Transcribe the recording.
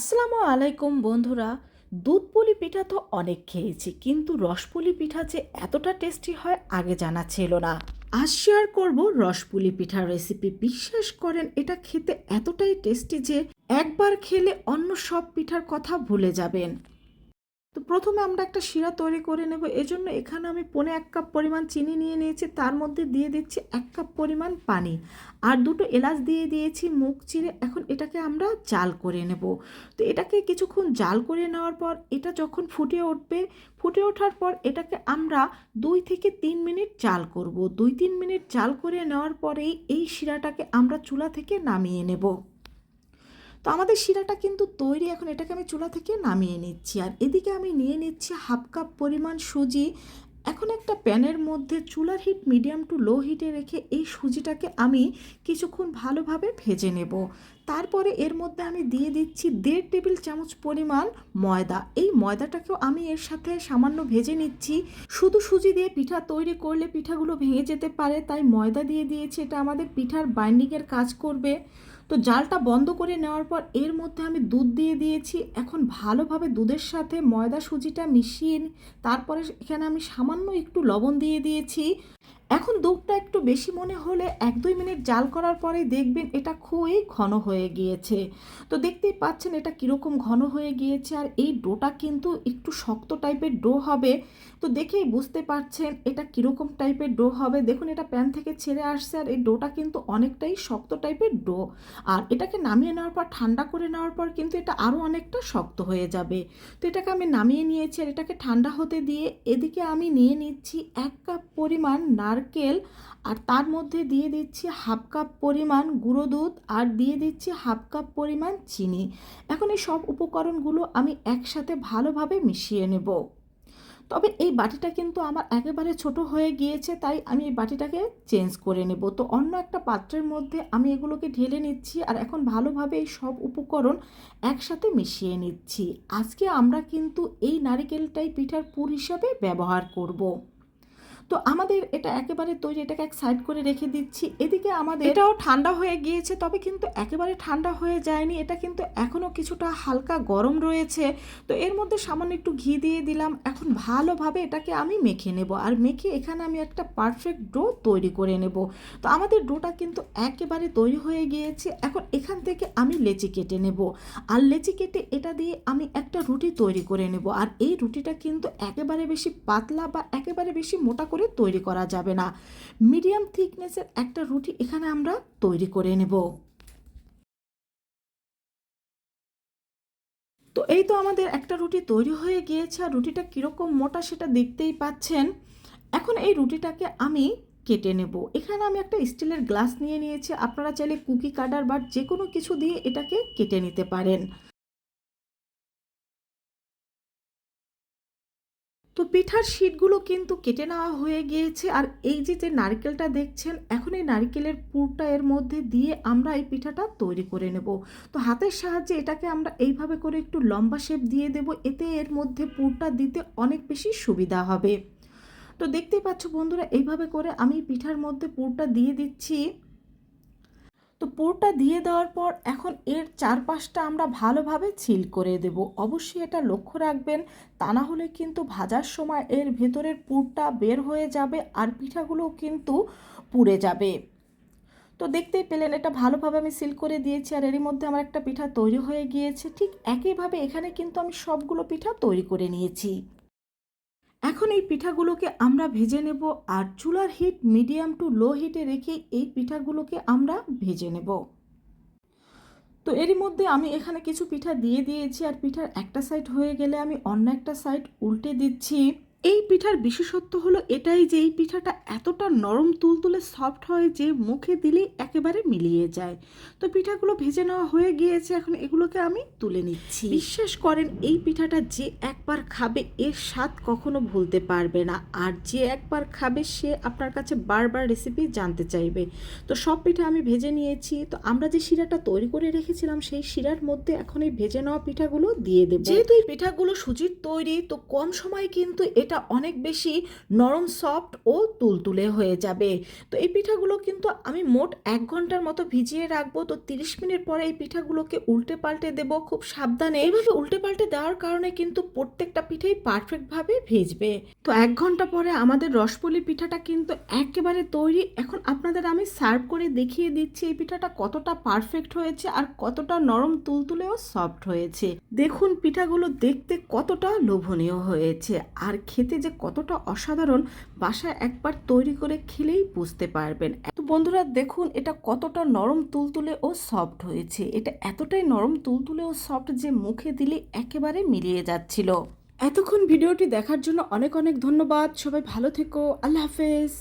আসসালামু আলাইকুম বন্ধুরা। দুধ পুলি পিঠা তো অনেক খেয়েছি, কিন্তু রসপুলি পিঠা যে এতটা টেস্টি হয় আগে জানা ছিল না। আজ শেয়ার করব রসপুলি পিঠার রেসিপি বিশ্বাস করেন, এটা খেতে এতটাই টেস্টি যে একবার খেলে অন্য সব পিঠার কথা ভুলে যাবেন। তো প্রথমে আমরা একটা শিরা তৈরি করে নেব। এজন্য এখানে আমি পনে এক কাপ পরিমাণ চিনি নিয়ে নিয়েছি, তার মধ্যে দিয়ে দিচ্ছি এক কাপ পরিমাণ পানি। আর দুটো এলাচ দিয়ে দিয়েছি মুখ চিরে এখন এটাকে আমরা জাল করে নেব। তো এটাকে কিছুক্ষণ জাল করে নেওয়ার পর এটা যখন ফুটে উঠবে, ফুটে ওঠার পর এটাকে আমরা দুই থেকে তিন মিনিট জাল করব। দুই তিন মিনিট জাল করে নেওয়ার পরেই এই শিরাটাকে আমরা চুলা থেকে নামিয়ে নেব। তো আমাদের শিরাটা কিন্তু তৈরি, এখন এটাকে আমি চুলা থেকে নামিয়ে নিচ্ছি। আর এদিকে আমি নিয়ে নিচ্ছি হাফ কাপ পরিমাণ সুজি। এখন একটা প্যানের মধ্যে চুলার হিট, মিডিয়াম টু লো হিটে রেখে এই সুজিটাকে আমি কিছুক্ষণ ভালোভাবে ভেজে নেব। তারপরে এর মধ্যে আমি দিয়ে দিচ্ছি দেড় টেবিল চামচ পরিমাণ ময়দা। এই ময়দাটাকেও আমি এর সাথে সামান্য ভেজে নিচ্ছি। শুধু সুজি দিয়ে পিঠা তৈরি করলে পিঠাগুলো ভেঙে যেতে পারে, তাই ময়দা দিয়ে দিয়েছি। এটা আমাদের পিঠার বাইন্ডিংয়ের কাজ করবে। তো জালটা বন্ধ করে নেওয়ার পর এর মধ্যে আমি দুধ দিয়ে দিয়েছি। এখন ভালোভাবে দুধের সাথে ময়দা, সুজিটা মিশিয়ে তারপরে এখানে আমি সামান্য একটু লবণ দিয়ে দিয়েছি। এখন দুধটা একটু বেশি মনে হলে এক দুই মিনিট জাল করার পরে দেখবেন এটা খুবই ঘন হয়ে গিয়েছে। তো দেখতেই পাচ্ছেন এটা কীরকম ঘন হয়ে গিয়েছে আর এই ডোটা কিন্তু একটু শক্ত টাইপের ডো হবে। তো দেখেই বুঝতে পারছেন এটা কীরকম টাইপের ডো হবে। দেখুন এটা প্যান থেকে ছেড়ে আসছে আর এই ডোটা কিন্তু অনেকটাই শক্ত টাইপের ডো। আর এটাকে নামিয়ে নেওয়ার পর, ঠান্ডা করে নেওয়ার পর কিন্তু এটা আরও অনেকটা শক্ত হয়ে যাবে। তো এটাকে আমি নামিয়ে নিয়েছি আর এটাকে ঠান্ডা হতে দিয়ে এদিকে আমি নিয়ে নিচ্ছি এক কাপ পরিমাণ নারকেল আর তার মধ্যে দিয়ে দিচ্ছি হাফ কাপ পরিমাণ গুঁড়ো দুধ আর দিয়ে দিচ্ছি হাফ কাপ পরিমাণ চিনি। এখন এই সব উপকরণগুলো আমি একসাথে ভালোভাবে মিশিয়ে নেব। তবে এই বাটিটা কিন্তু আমার একেবারে ছোট হয়ে গিয়েছে, তাই আমি এই বাটিটাকে চেঞ্জ করে নেব। তো অন্য একটা পাত্রের মধ্যে আমি এগুলোকে ঢেলে নিচ্ছি আর এখন ভালোভাবে এই সব উপকরণ একসাথে মিশিয়ে নিচ্ছি। আজকে আমরা কিন্তু এই নারিকেলটাই পিঠার পুর হিসাবে ব্যবহার করব। তো আমাদের এটা একেবারে তৈরি এটাকে এক সাইড করে রেখে দিচ্ছি। এদিকে আমাদের এটাও ঠান্ডা হয়ে গিয়েছে, তবে কিন্তু একেবারে ঠান্ডা হয়ে যায়নি। এটা কিন্তু এখনও কিছুটা হালকা গরম রয়েছে। তো এর মধ্যে সামান্য একটু ঘি দিয়ে দিলাম। এখন ভালোভাবে এটাকে আমি মেখে নেব। আর মেখে এখানে আমি একটা পারফেক্ট ডো তৈরি করে নেব। তো আমাদের ডোটা কিন্তু একেবারে তৈরি হয়ে গিয়েছে। এখন এখান থেকে আমি লেচি কেটে নেব। আর লেচি কেটে এটা দিয়ে আমি একটা রুটি তৈরি করে নেব। আর এই রুটিটা কিন্তু একেবারে বেশি পাতলা বা একেবারে বেশি মোটা করে তৈরি করা যাবে না। মিডিয়াম থিকনেসের একটা রুটি এখানে আমরা তৈরি করে নেব। তো এই তো আমাদের একটা রুটি তৈরি হয়ে গিয়েছে। আর রুটিটা কীরকম মোটা সেটা দেখতেই পাচ্ছেন। এখন এই রুটিটাকে আমি কেটে নেব। এখানে আমি একটা স্টিলের গ্লাস নিয়ে নিয়েছি। আপনারা চাইলে কুকি, কাটার বা যে কোনো কিছু দিয়ে এটাকে কেটে নিতে পারেন। তো পিঠার শিটগুলো কিন্তু কেটে নেওয়া হয়ে গিয়েছে আর এই যে যে নারকেলটা দেখছেন, এখন এই নারকেলের পুরটা এর মধ্যে দিয়ে আমরা এই পিঠাটা তৈরি করে নেব। তো হাতের সাহায্যে এটাকে আমরা এইভাবে করে একটু লম্বা শেপ দিয়ে দেব, এতে এর মধ্যে পুরটা দিতে অনেক বেশি সুবিধা হবে। তো দেখতেই পাচ্ছ বন্ধুরা, এইভাবে করে আমি পিঠার মধ্যে পুরটা দিয়ে দিচ্ছি। তো পুরটা দিয়ে দেওয়ার পর এখন এর চারপাশটা আমরা ভালোভাবে ছিল করে দেব। অবশ্যই এটা লক্ষ্য রাখবেন, তা না হলে কিন্তু ভাজার সময় এর ভেতরের পুরটা বের হয়ে যাবে আর পিঠাগুলো কিন্তু পুড়ে যাবে। তো দেখতেই পেলেন এটা ভালোভাবে আমি সিল করে দিয়েছি আর এরই মধ্যে আমার একটা পিঠা তৈরি হয়ে গিয়েছে। ঠিক একইভাবে এখানে কিন্তু আমি সবগুলো পিঠা তৈরি করে নিয়েছি। এখন এই পিঠাগুলোকে আমরা ভেজে নেব আর চুলার হিট মিডিয়াম টু লো হিটে রেখে এই পিঠাগুলোকে আমরা ভেজে নেব। তো এরই মধ্যে আমি এখানে কিছু পিঠা দিয়ে দিয়েছি আর পিঠার একটা সাইড হয়ে গেলে আমি অন্য একটা সাইড উল্টে দিচ্ছি। এই পিঠার বিশেষত্ব হলো এটাই যে, এই পিঠাটা এতটা নরম তুলতুলে সফট হয় যে, মুখে দিলেই একেবারে মিলিয়ে যায়। তো পিঠাগুলো ভেজে নেওয়া হয়ে গিয়েছে, এখন এগুলোকে আমি তুলে নিচ্ছি। বিশ্বাস করেন, এই পিঠাটা যে একবার খাবে, এর স্বাদ কখনো ভুলতে পারবে না। আর যে একবার খাবে, সে আপনার কাছে বারবার রেসিপি জানতে চাইবে। তো সব পিঠা আমি ভেজে নিয়েছি। তো আমরা যে শিরাটা তৈরি করে রেখেছিলাম, সেই শিরার মধ্যে এখন এই ভেজে নেওয়া পিঠাগুলো দিয়ে দেবো। যেহেতু এই পিঠাগুলো সুজির তৈরি, তো কম সময় কিন্তু এটা এটা অনেক বেশি নরম, সফট ও তুলতুলে হয়ে যাবে। তো এই পিঠাগুলো কিন্তু আমি মোট এক ঘণ্টার মতো ভিজিয়ে রাখব। তো তিরিশ মিনিট পরে এই পিঠাগুলোকে উল্টে পাল্টে দেবো খুব সাবধানে। এইভাবে উল্টে পাল্টে দেওয়ার কারণে কিন্তু প্রত্যেকটা পিঠেই পারফেক্টভাবে ভিজবে। তো এক ঘণ্টা পরে আমাদের রসপলি পিঠাটা কিন্তু একেবারে তৈরি। এখন আপনাদের আমি সার্ভ করে দেখিয়ে দিচ্ছি এই পিঠাটা কতটা পারফেক্ট হয়েছে আর কতটা নরম তুলতুলেও সফট হয়েছে। দেখুন, পিঠাগুলো দেখতে কতটা লোভনীয় হয়েছে। আর খেতে যে কতটা অসাধারণ বাসায় একবার তৈরি করে খেলেই বুঝতে পারবেন। তো বন্ধুরা, দেখুন এটা কতটা নরম তুলতুলে ও সফট হয়েছে। এটা এতটাই নরম তুলতুলে ও সফট যে মুখে দিলে একেবারে মিলিয়ে যাচ্ছিল। এতক্ষণ ভিডিওটি দেখার জন্য অনেক অনেক ধন্যবাদ। সবাই ভালো থেকো। আল্লাহ হাফেজ।